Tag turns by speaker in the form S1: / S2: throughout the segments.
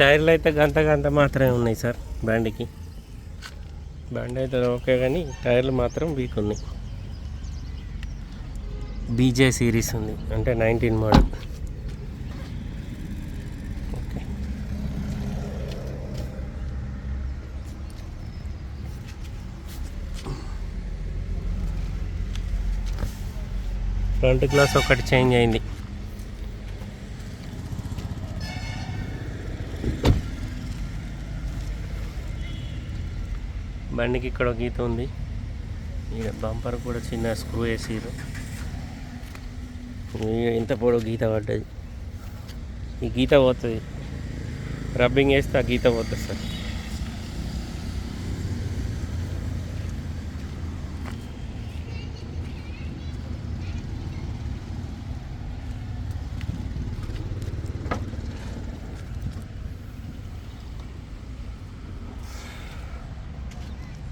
S1: టైర్లు అయితే గంట గంట మాత్రమే ఉన్నాయి సార్ బండికి. బండి అయితే ఓకే కానీ టైర్లు మాత్రం వీక్ ఉన్నాయి. బీజే సిరీస్ ఉంది. అంటే nineteen model. Okay. Front glass ఒకటి చేంజ్ అయింది. బండికి ఇక్కడ ఒక గీత ఉంది. ఇక్కడ బంపర్ కూడా చిన్న స్క్రూ వేసారు ఇంత పొడవు గీత పడ్డది. ఈ గీత పోతుంది. రబ్బింగ్ వేస్తే ఆ గీత పోతుంది sir.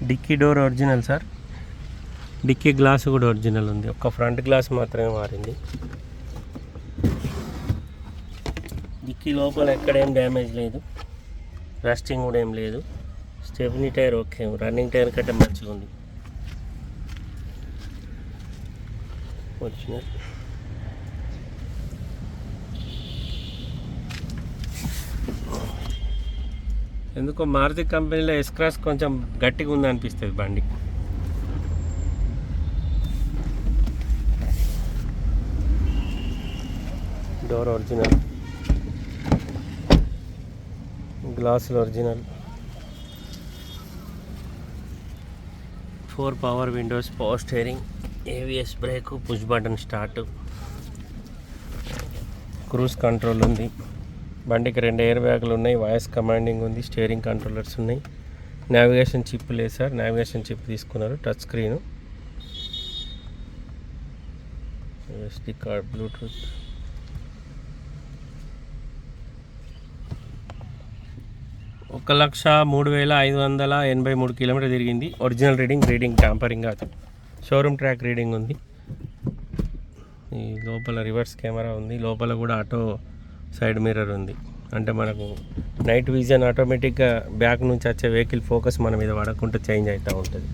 S1: Dickey door original sir. Dickey glass కూడా ఒరిజినల్ ఉంది. ఒక ఫ్రంట్ గ్లాస్ మాత్రమే మారింది. డిక్కీ లోపల ఎక్కడేం డ్యామేజ్ లేదు. రస్టింగ్ కూడా ఏం లేదు. Stepney tyre okay. Running tyre కంటే మంచిగా ఉంది ఒరిజినల్. ఎందుకో మారుతి కంపెనీలో ఎస్క్రాస్ కొంచెం గట్టిగా ఉంది అనిపిస్తుంది బండి. డోర్ ఒరిజినల్ గ్లాసులు original four power windows power steering ABS brake push button start cruise control ఉంది. బండికి రెండు ఎయిర్ బ్యాగులు ఉన్నాయి వాయిస్ కమాండింగ్ ఉంది స్టీరింగ్ కంట్రోలర్స్ ఉన్నాయి. నావిగేషన్ చిప్ లేదు సార్. నావిగేషన్ చిప్ తీసుకున్నారు touch screen SD card Bluetooth ఒక లక్ష మూడు వేల ఐదు వందల ఎనభై మూడు కిలోమీటర్ తిరిగింది. ఒరిజినల్ రీడింగ్ రీడింగ్ ట్యాంపరింగ్ కాదు. షోరూమ్ ట్రాక్ రీడింగ్ ఉంది. ఈ లోపల రివర్స్ కెమెరా ఉంది. లోపల కూడా ఆటో సైడ్ మిర్రర్ ఉంది. అంటే మనకు నైట్ విజన్ ఆటోమేటిక్గా బ్యాక్ నుంచి వచ్చే వెహికల్ ఫోకస్ మన మీద పడకుండా చేంజ్ అవుతూ ఉంటుంది.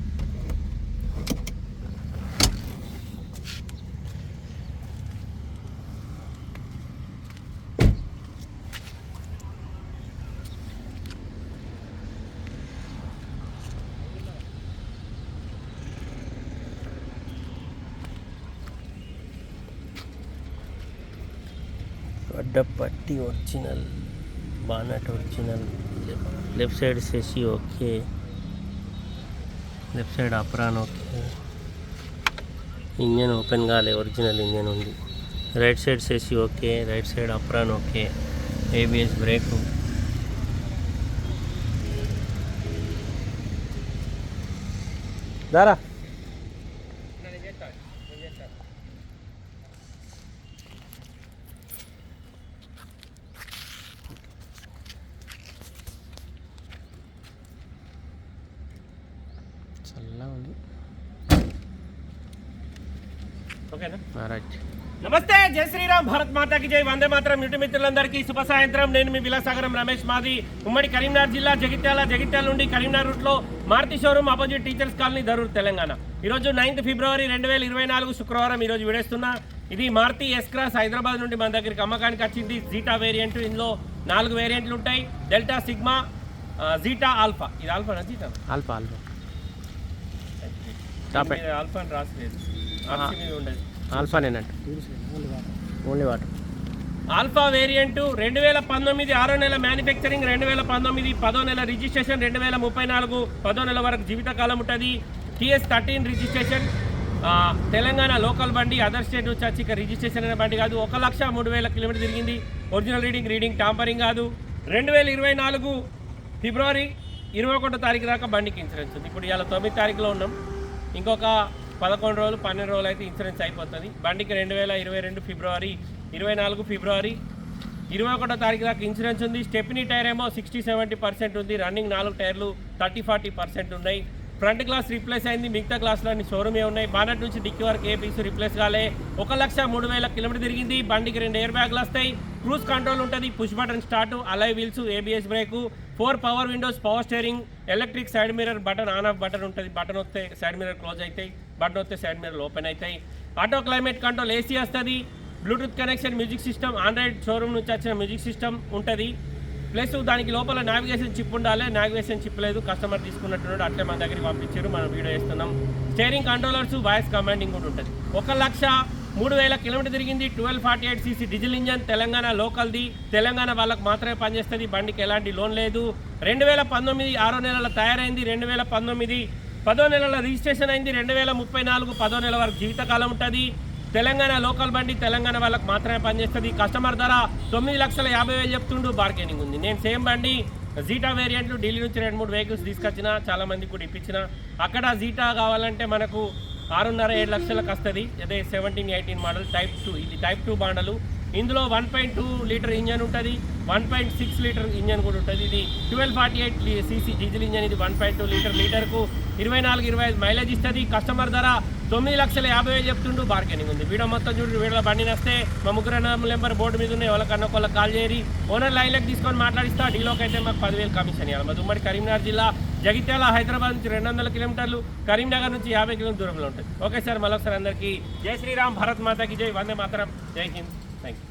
S1: అడ్డపట్టి original bonnet original left side chassis okay left side apron okay. Engine open కాలే ఒరిజినల్ ఇంజన్ ఉంది. Right side chassis okay right side apron okay. ABS brake. దారా. చల్లగా ఉంది. నమస్తే జై శ్రీరామ్ భారత్ మాతాకి జై. వందే మాత్రం ఇంటి మిత్రులందరికీ శుభ సాయంత్రం. నేను మీ విలాసాగరం రమేష్ మాది. ఉమ్మడి కరీంనగర్ జిల్లా జగిత్యాల జగిత్యాల నుండి కరీంనగర్ రూట్లో Maruti showroom opposite teachers colony Dharur Telangana. ఈరోజు నైన్త్ ఫిబ్రవరి రెండు వేల ఇరవై నాలుగు శుక్రవారం ఈరోజు విడేస్తున్నా. ఇది మారుతి ఎస్ క్రాస్ హైదరాబాద్ నుండి మన దగ్గరికి అమ్మకానికి వచ్చింది. జీటా వేరియంట్ ఇందులో నాలుగు వేరియంట్లు ఉంటాయి. డెల్టా సిగ్మా జీటా ఆల్ఫా ఇది alpha zeta
S2: alpha alpha top
S1: మీద ఆల్ఫా అని రాసలేదు. ఆర్సీ మీద ఉండదు.
S2: ఆల్ఫానేనంట ఓన్లీ వాటర్
S1: ఆల్ఫా వేరియంట్ రెండు వేల పంతొమ్మిది ఆరో నెల మ్యానుఫ్యాక్చరింగ్ రెండు వేల పంతొమ్మిది పదో నెల రిజిస్ట్రేషన్ రెండు వేల ముప్పై నాలుగు పదో నెల వరకు జీవితకాలం ఉంటుంది. TS thirteen registration Telangana local బండి అదర్ స్టేట్ నుంచి వచ్చి ఇక రిజిస్ట్రేషన్ అనే బండి కాదు. ఒక లక్ష మూడు వేల కిలోమీటర్ తిరిగింది. ఒరిజినల్ రీడింగ్ రీడింగ్ టాంపరింగ్ కాదు. రెండు వేల ఇరవై నాలుగు ఫిబ్రవరి ఇరవై ఒకటో తారీఖు దాకా బండికి ఇన్సూరెన్స్ ఉంది. ఇప్పుడు ఇవాళ తొమ్మిది తారీఖులో ఉన్నాం. ఇంకొక పదకొండు రోజులు పన్నెండు రోజులు అయితే ఇన్సూరెన్స్ అయిపోతుంది. బండికి రెండు వేల ఇరవై రెండు ఫిబ్రవరి ఇరవై నాలుగు ఫిబ్రవరి ఇరవై ఒకటో తారీఖు దాకా ఇన్సూరెన్స్ ఉంది. స్టెప్నీ టైర్ ఏమో సిక్స్టీ సెవెంటీ పర్సెంట్ ఉంది. రన్నింగ్ నాలుగు టైర్లు థర్టీ ఫార్టీ పర్సెంట్ ఉన్నాయి. ఫ్రంట్ గ్లాస్ రీప్లేస్ అయింది మిగతా గ్లాసులు అన్ని షోరూమే ఉన్నాయి. బానట్ నుంచి డిక్కీ వరకు ఏ పీస్ రీప్లేస్ కాలే. ఒక లక్ష మూడు వేల కిలోమీటర్ తిరిగింది. బండికి రెండు ఎయిర్ బ్యాగ్లు వస్తాయి. క్రూజ్ కంట్రోల్ ఉంటుంది. Push button start alloy wheels ABS brake four power windows power steering electric side mirror button on off button ఉంటుంది. బటన్ వస్తే సైడ్ మిర్రర్ క్లోజ్ అవుతాయి బటన్ వస్తే సైడ్ మిర్రర్ ఓపెన్ అవుతాయి ఆటో క్లైమేట్ కంట్రోల్ ఏసీ వస్తుంది. Bluetooth connection music system Android showroom నుంచి వచ్చిన music system ఉంటుంది. Plus దానికి లోపల నావిగేషన్ చిప్ ఉండాలి. నావిగేషన్ చిప్ లేదు. కస్టమర్ తీసుకున్నట్టున్నాడు. అట్లే మన దగ్గరికి పంపించారు. మనం వీడియో చేస్తున్నాం. స్టేరింగ్ కంట్రోలర్స్ వాయిస్ కమాండింగ్ కూడా ఉంటుంది. ఒక లక్ష మూడు వేల కిలోమీటర్ తిరిగింది. Twelve forty eight CC diesel engine. Telangana లోకల్ది. Telangana వాళ్ళకి మాత్రమే పనిచేస్తుంది. బండికి ఎలాంటి లోన్ లేదు. రెండు వేల పంతొమ్మిది ఆరో నెలల తయారైంది. రెండు వేల పంతొమ్మిది పదో నెలల రిజిస్ట్రేషన్ అయింది. రెండు వేల ముప్పై నాలుగు పదో నెల వరకు జీవితకాలం ఉంటుంది. తెలంగాణ లోకల్ బండి తెలంగాణ వాళ్ళకి మాత్రమే పనిచేస్తుంది. కస్టమర్ ధర తొమ్మిది లక్షల యాభై వేలు చెప్తుండు బార్గెనింగ్ ఉంది. నేను సేమ్ బండి జీటా వేరియంట్లు ఢిల్లీ నుంచి రెండు మూడు వెహికల్స్ తీసుకొచ్చిన చాలా మందికి కూడా ఇప్పించిన. అక్కడ జీటా కావాలంటే మనకు ఆరున్నర ఏడు లక్షలకు వస్తుంది అదే seventeen eighteen model type two ఇది టైప్ టూ బాండలు. ఇందులో one point two litre engine ఉంటుంది one point six litre engine కూడా ఉంటుంది. ఇది twelve forty eight CC diesel engine ఇది వన్ పాయింట్ టూ లీటర్ లీటర్కు ఇరవై నాలుగు ఇరవై ఐదు మైలేజ్ ఇస్తుంది. కస్టమర్ ధర తొమ్మిది లక్షల యాభై వేలు చెప్తుండు బార్గెనింగ్ ఉంది. వీడియో మొత్తం చూడు వీడియో బండి వస్తే మా ముగ్గురు నెంబర్ బోర్డు మీద ఉన్నాయి వాళ్ళకన్నా ఒకళ్ళకి కాల్ చేయరి ఓనర్ లైన్లకు తీసుకొని మాట్లాడిస్తా డీలోకి అయితే మాకు పదివేలు కమిషన్ ఇవ్వాలి మాది ఉమ్మడి కరీంనగర్ జిల్లా జగిత్యాల హైదరాబాద్ నుంచి రెండు వందల కిలోమీటర్లు కరీంనగర్ నుంచి యాభై కిలోమీటర్ దూరంలో ఉంటుంది. ఓకే సార్ మరొకసారి అందరికీ జై శ్రీరామ్ భారత్ మాతాకి జై వందే మాతరం జై హింద్. Thank you.